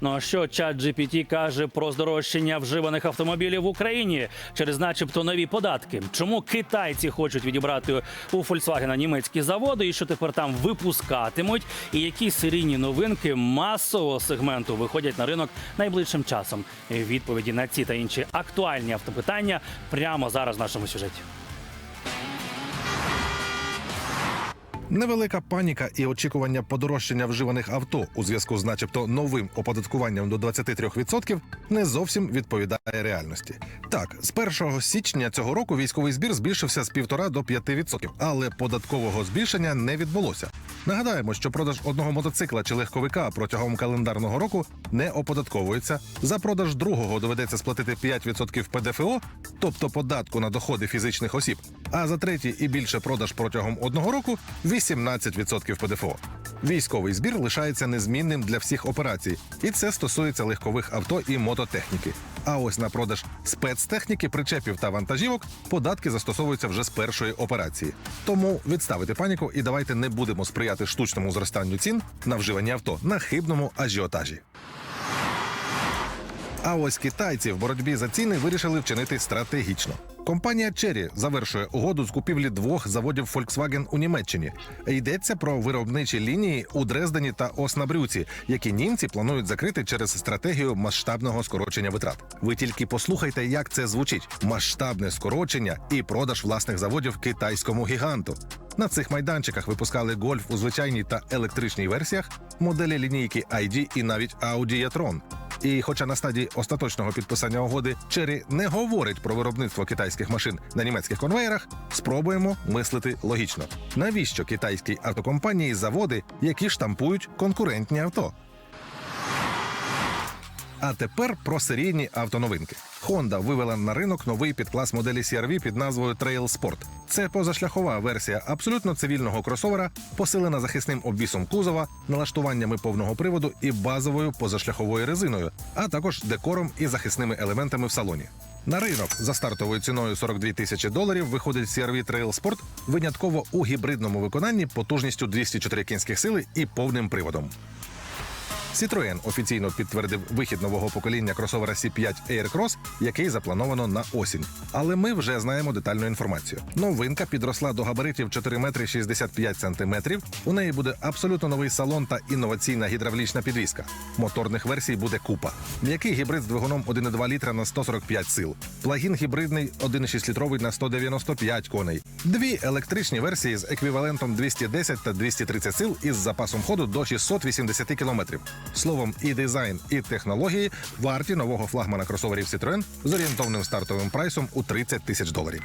Ну а що чат GPT каже про здорожчання вживаних автомобілів в Україні через, начебто, нові податки? Чому китайці хочуть відібрати у Volkswagen німецькі заводи, і що тепер там випускатимуть? І які серійні новинки масового сегменту виходять на ринок найближчим часом? Відповіді на ці та інші актуальні автопитання прямо зараз в нашому сюжеті. Невелика паніка і очікування подорожчання вживаних авто у зв'язку з, начебто, новим оподаткуванням до 23% не зовсім відповідає реальності. Так, з 1 січня цього року військовий збір збільшився з 1,5 до 5%, але податкового збільшення не відбулося. Нагадаємо, що продаж одного мотоцикла чи легковика протягом календарного року не оподатковується. За продаж другого доведеться сплатити 5% ПДФО, тобто податку на доходи фізичних осіб. А за третій і більше продаж протягом одного року 18% ПДФО. Військовий збір лишається незмінним для всіх операцій, і це стосується легкових авто і мототехніки. А ось на продаж спецтехніки, причепів та вантажівок податки застосовуються вже з першої операції. Тому відставити паніку і давайте не будемо сприяти штучному зростанню цін на вживані авто на хибному ажіотажі. А ось китайці в боротьбі за ціни вирішили вчинити стратегічно. Компанія Chery завершує угоду з купівлі двох заводів Volkswagen у Німеччині. Йдеться про виробничі лінії у Дрездені та Оснабрюці, які німці планують закрити через стратегію масштабного скорочення витрат. Ви тільки послухайте, як це звучить: масштабне скорочення і продаж власних заводів китайському гіганту. На цих майданчиках випускали гольф у звичайній та електричній версіях, моделі лінійки ID і навіть Audi e-tron. І хоча на стадії остаточного підписання угоди Чері не говорить про виробництво китайських машин на німецьких конвеєрах, спробуємо мислити логічно. Навіщо китайській автокомпанії заводи, які штампують конкурентні авто? А тепер про серійні автоновинки. Honda вивела на ринок новий підклас моделі CR-V під назвою Trail Sport. Це позашляхова версія абсолютно цивільного кросовера, посилена захисним обвісом кузова, налаштуваннями повного приводу і базовою позашляховою резиною, а також декором і захисними елементами в салоні. На ринок за стартовою ціною 42 тисячі доларів виходить CR-V Trail Sport винятково у гібридному виконанні потужністю 204 кінських сили і повним приводом. Citroën офіційно підтвердив вихід нового покоління кросовера C5 Aircross, який заплановано на осінь. Але ми вже знаємо детальну інформацію. Новинка підросла до габаритів 4 метри 65 сантиметрів. У неї буде абсолютно новий салон та інноваційна гідравлічна підвізка. Моторних версій буде купа. М'який гібрид з двигуном 1,2 літра на 145 сил. Плагін гібридний 1,6 літровий на 195 коней. Дві електричні версії з еквівалентом 210 та 230 сил із запасом ходу до 680 кілометрів. Словом, і дизайн, і технології варті нового флагмана кросоверів Citroën з орієнтовним стартовим прайсом у 30 тисяч доларів.